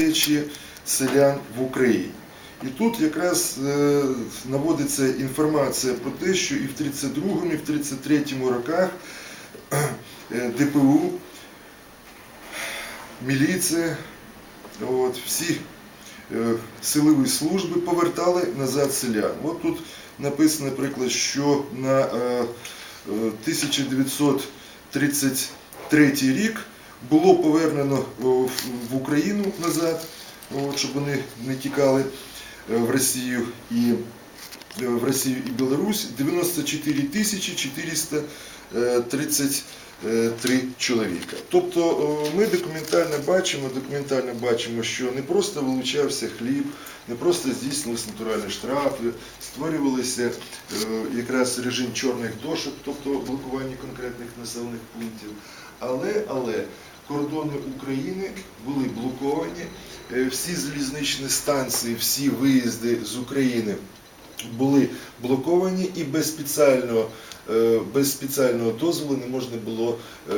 течії селян в Україні. І тут якраз е, наводиться інформація про те, що і в 32-му, і в 33-му роках е, ДПУ, міліція, от, всі е, силові служби повертали назад селян. От тут написано, наприклад, що на е, е, 1933 рік було повернено в в Україну назад, от, щоб вони не тікали е, в Росію і е, в Росію і Білорусь 94 тисячі 433 чоловіка. Тобто ми документально бачимо, документально бачимо, що не просто вилучався хліб, не просто здійснювалися натуральні штрафи, створювалися е, якраз режим чорних дошок, тобто блокування конкретних населених пунктів. Але, але кордони України були блоковані, е, всі залізничні станції, всі виїзди з України були блоковані і без спеціального, е, без спеціального дозволу не можна було е,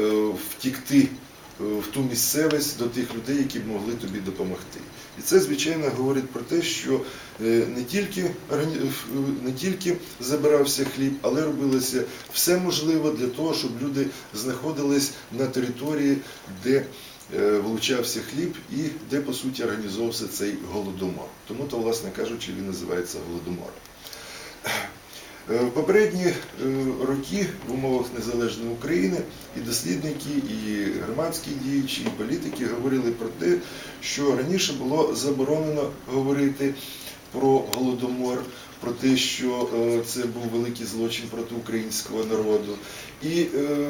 втікти в ту місцевість до тих людей, які б могли тобі допомогти. І це, звичайно, говорить про те, що е, не тільки, е, не тільки забирався хліб, але робилося все можливе для того, щоб люди знаходились на території, де е, вилучався хліб і де, по суті, організовувався цей голодомор. Тому то, власне кажучи, він називається голодомором. Е, В попередні е, роки в умовах незалежної України і дослідники, і громадські діячі, і політики говорили про те, що раніше було заборонено говорити про голодомор, про те, що е, це був великий злочин проти українського народу. І, е,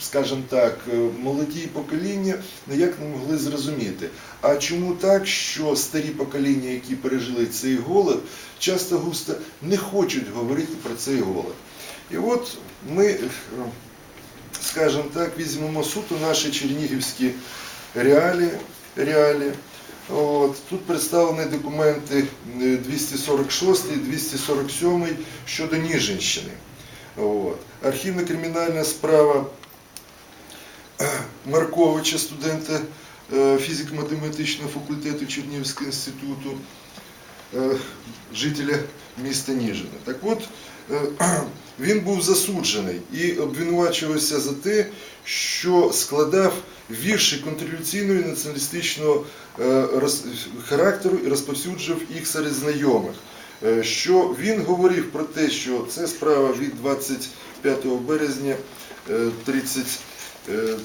скажімо так, е, молоді покоління ніяк не могли зрозуміти. А чому так, що старі покоління, які пережили цей голод, часто густо не хочуть говорити про цей голод. І от ми, скажімо так, візьмемо суто наші чернігівські реалії. реалії. От, тут представлені документи е, 246 і 247 щодо Ніжинщини. От. Архівна кримінальна справа Марковича, студента е, фізико-математичного факультету Чернівського інституту, жителя міста Ніжина. Так от, е, він був засуджений і обвинувачувався за те, що складав вірші контрреволюційного і націоналістичного е, характеру і розповсюджував їх серед знайомих. Е, Що він говорив про те, що це справа від 25 березня е, 30, е,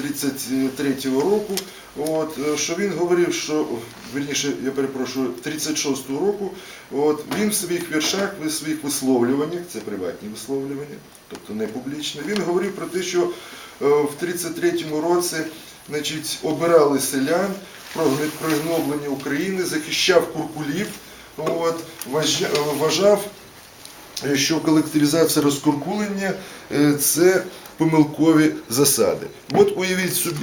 33-го року, от, е, що він говорив, що, верніше, я перепрошую, 36-го року, от, він в своїх віршах, в своїх висловлюваннях, це приватні висловлювання, тобто не публічні, він говорив про те, що е, в 33-му році значить, обирали селян, про пригноблення України, захищав куркулів, от, вважав, е, що колективізація розкуркулення це помилкові засади. От уявіть собі.